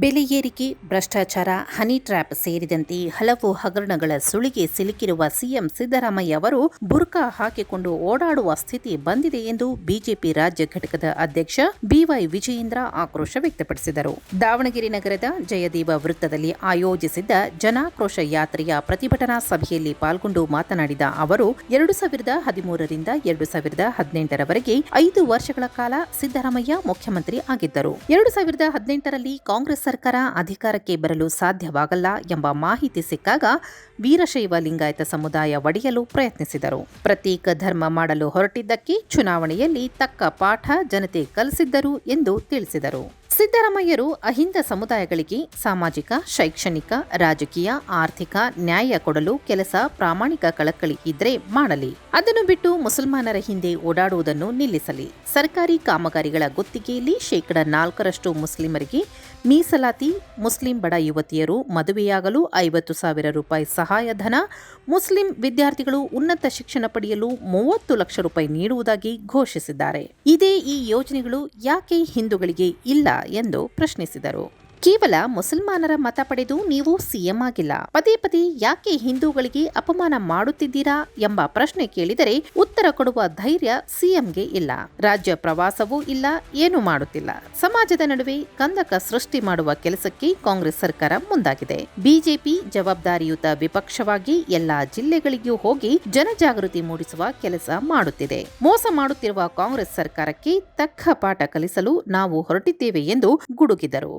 ಬೆಲೆ ಏರಿಕೆ ಭ್ರಷ್ಟಾಚಾರ, ಹನಿ ಟ್ರ್ಯಾಪ್ ಸೇರಿದಂತೆ ಹಲವು ಹಗರಣಗಳ ಸುಳಿಗೆ ಸಿಲುಕಿರುವ ಸಿಎಂ ಸಿದ್ದರಾಮಯ್ಯ ಅವರು ಬುರ್ಕಾ ಹಾಕಿಕೊಂಡು ಓಡಾಡುವ ಸ್ಥಿತಿ ಬಂದಿದೆ ಎಂದು ಬಿಜೆಪಿ ರಾಜ್ಯ ಘಟಕದ ಅಧ್ಯಕ್ಷ ಬಿವೈ ವಿಜಯೇಂದ್ರ ಆಕ್ರೋಶ ವ್ಯಕ್ತಪಡಿಸಿದರು. ದಾವಣಗೆರೆ ನಗರದ ಜಯದೇವ ವೃತ್ತದಲ್ಲಿ ಆಯೋಜಿಸಿದ್ದ ಜನಾಕ್ರೋಶ ಯಾತ್ರೆಯ ಪ್ರತಿಭಟನಾ ಸಭೆಯಲ್ಲಿ ಪಾಲ್ಗೊಂಡು ಮಾತನಾಡಿದ ಅವರು, ಎರಡು ಸಾವಿರದ ಹದಿಮೂರರಿಂದ ಎರಡು ಸಾವಿರದ ಹದಿನೆಂಟರವರೆಗೆ ಐದು ವರ್ಷಗಳ ಕಾಲ ಸಿದ್ದರಾಮಯ್ಯ ಮುಖ್ಯಮಂತ್ರಿ ಆಗಿದ್ದರು. ಎರಡು ಸಾವಿರದ ಹದಿನೆಂಟರಲ್ಲಿ ಕಾಂಗ್ರೆಸ್ ಸರ್ಕಾರ ಅಧಿಕಾರಕ್ಕೆ ಬರಲು ಸಾಧ್ಯವಾಗಲ್ಲ ಎಂಬ ಮಾಹಿತಿ ಸಿಕ್ಕಾಗ ವೀರಶೈವ ಲಿಂಗಾಯತ ಸಮುದಾಯ ಒಡೆಯಲು ಪ್ರಯತ್ನಿಸಿದರು. ಪ್ರತ್ಯೇಕ ಧರ್ಮ ಮಾಡಲು ಹೊರಟಿದ್ದಕ್ಕೆ ಚುನಾವಣೆಯಲ್ಲಿ ತಕ್ಕ ಪಾಠ ಜನತೆ ಕಲಿಸಿದ್ದರು ಎಂದು ತಿಳಿಸಿದರು. ಸಿದ್ದರಾಮಯ್ಯರು ಅಹಿಂದ ಸಮುದಾಯಗಳಿಗೆ ಸಾಮಾಜಿಕ, ಶೈಕ್ಷಣಿಕ, ರಾಜಕೀಯ, ಆರ್ಥಿಕ ನ್ಯಾಯ ಕೊಡಲು ಕೆಲಸ ಪ್ರಾಮಾಣಿಕ ಕಳಕಳಿ ಇದ್ರೆ ಮಾಡಲಿ. ಅದನ್ನು ಬಿಟ್ಟು ಮುಸಲ್ಮಾನರ ಹಿಂದೆ ಓಡಾಡುವುದನ್ನು ನಿಲ್ಲಿಸಲಿ. ಸರ್ಕಾರಿ ಕಾಮಗಾರಿಗಳ ಗುತ್ತಿಗೆಯಲ್ಲಿ ಶೇಕಡ ನಾಲ್ಕರಷ್ಟು ಮುಸ್ಲಿಮರಿಗೆ ಮೀಸಲಾತಿ, ಮುಸ್ಲಿಂ ಬಡ ಯುವತಿಯರು ಮದುವೆಯಾಗಲು ಐವತ್ತು ಸಾವಿರ ರೂಪಾಯಿ ಸಹಾಯಧನ ಮುಸ್ಲಿಂ ವಿದ್ಯಾರ್ಥಿಗಳು ಉನ್ನತ ಶಿಕ್ಷಣ ಪಡೆಯಲು ಮೂವತ್ತು ಲಕ್ಷ ರೂಪಾಯಿ ನೀಡುವುದಾಗಿ ಘೋಷಿಸಿದ್ದಾರೆ. ಇದೇ ಈ ಯೋಜನೆಗಳು ಯಾಕೆ ಹಿಂದೂಗಳಿಗೆ ಇಲ್ಲ ಎಂದು ಪ್ರಶ್ನಿಸಿದರು. ಕೇವಲ ಮುಸಲ್ಮಾನರ ಮತ ಪಡೆದು ನೀವು ಸಿಎಂ ಆಗಿಲ್ಲ. ಪದೇ ಪದೇ ಯಾಕೆ ಹಿಂದೂಗಳಿಗೆ ಅಪಮಾನ ಮಾಡುತ್ತಿದ್ದೀರಾ ಎಂಬ ಪ್ರಶ್ನೆ ಕೇಳಿದರೆ ಉತ್ತರ ಕೊಡುವ ಧೈರ್ಯ ಸಿಎಂಗೆ ಇಲ್ಲ. ರಾಜ್ಯ ಪ್ರವಾಸವೂ ಇಲ್ಲ, ಏನು ಮಾಡುತ್ತಿಲ್ಲ. ಸಮಾಜದ ನಡುವೆ ಕಂದಕ ಸೃಷ್ಟಿ ಮಾಡುವ ಕೆಲಸಕ್ಕೆ ಕಾಂಗ್ರೆಸ್ ಸರ್ಕಾರ ಮುಂದಾಗಿದೆ. ಬಿಜೆಪಿ ಜವಾಬ್ದಾರಿಯುತ ವಿಪಕ್ಷವಾಗಿ ಎಲ್ಲಾ ಜಿಲ್ಲೆಗಳಿಗೂ ಹೋಗಿ ಜನಜಾಗೃತಿ ಮೂಡಿಸುವ ಕೆಲಸ ಮಾಡುತ್ತಿದೆ. ಮೋಸ ಮಾಡುತ್ತಿರುವ ಕಾಂಗ್ರೆಸ್ ಸರ್ಕಾರಕ್ಕೆ ತಕ್ಕ ಪಾಠ ಕಲಿಸಲು ನಾವು ಹೊರಟಿದ್ದೇವೆ ಎಂದು ಗುಡುಗಿದರು.